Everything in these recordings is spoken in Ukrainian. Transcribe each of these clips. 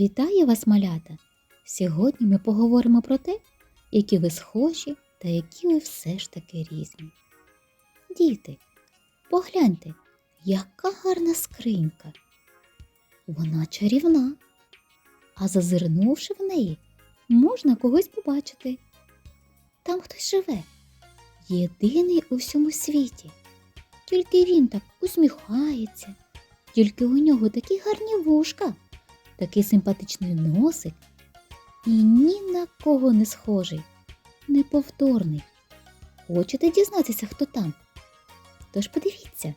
Вітаю вас, малята! Сьогодні ми поговоримо про те, які ви схожі та які ви все ж таки різні. Діти, погляньте, яка гарна скринька. Вона чарівна, а зазирнувши в неї, можна когось побачити. Там хтось живе, єдиний у всьому світі. Тільки він так усміхається, тільки у нього такі гарні вушка такий симпатичний носик і ні на кого не схожий, неповторний. Хочете дізнатися, хто там? Тож подивіться.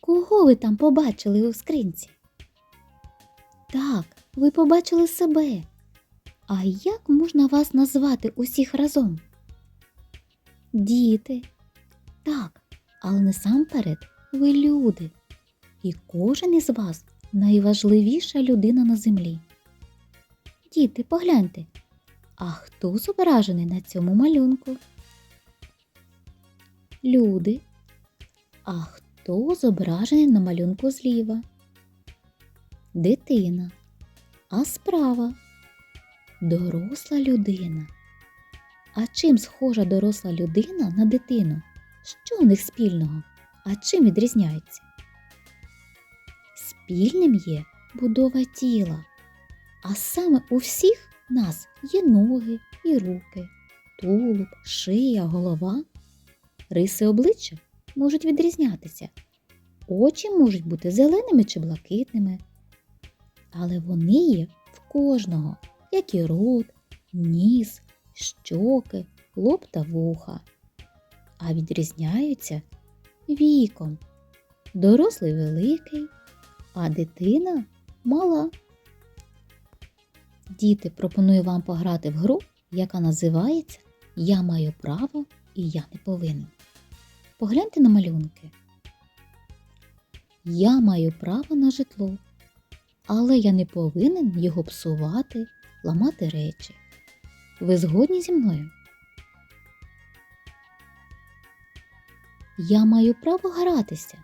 Кого ви там побачили у скринці? Так, ви побачили себе. А як можна вас назвати усіх разом? Діти. Так, але насамперед ви люди. І кожен із вас найважливіша людина на землі. Діти, погляньте, а хто зображений на цьому малюнку? Люди. А хто зображений на малюнку зліва? Дитина. А справа? Доросла людина. А чим схожа доросла людина на дитину? Що в них спільного? А чим відрізняються? Спільним є будова тіла. А саме у всіх нас є ноги і руки, тулуб, шия, голова. Риси обличчя можуть відрізнятися. Очі можуть бути зеленими чи блакитними. Але вони є в кожного як і рот, ніс, щоки, лоб та вуха, а відрізняються віком. Дорослий великий, а дитина мала. Діти пропоную вам пограти в гру, яка називається Я маю право і я не повинен. Погляньте на малюнки. Я маю право на житло, але я не повинен його псувати ламати речі. Ви згодні зі мною? Я маю право гратися,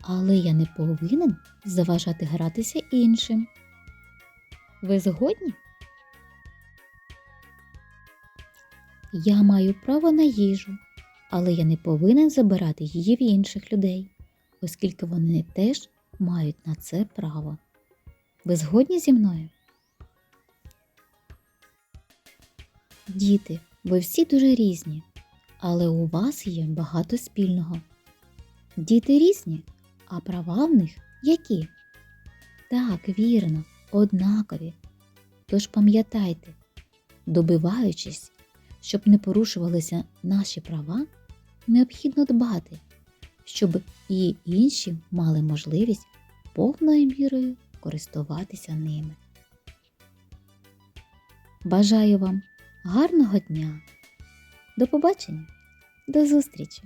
але я не повинен заважати гратися іншим. Ви згодні? Я маю право на їжу, але я не повинен забирати її в інших людей, оскільки вони теж мають на це право. Ви згодні зі мною? Діти, ви всі дуже різні, але у вас є багато спільного. Діти різні, а права в них які? Так, вірно, однакові. Тож пам'ятайте, добиваючись, щоб не порушувалися наші права, необхідно дбати, щоб і інші мали можливість повною мірою користуватися ними. Бажаю вам гарного дня! До побачення, до зустрічі!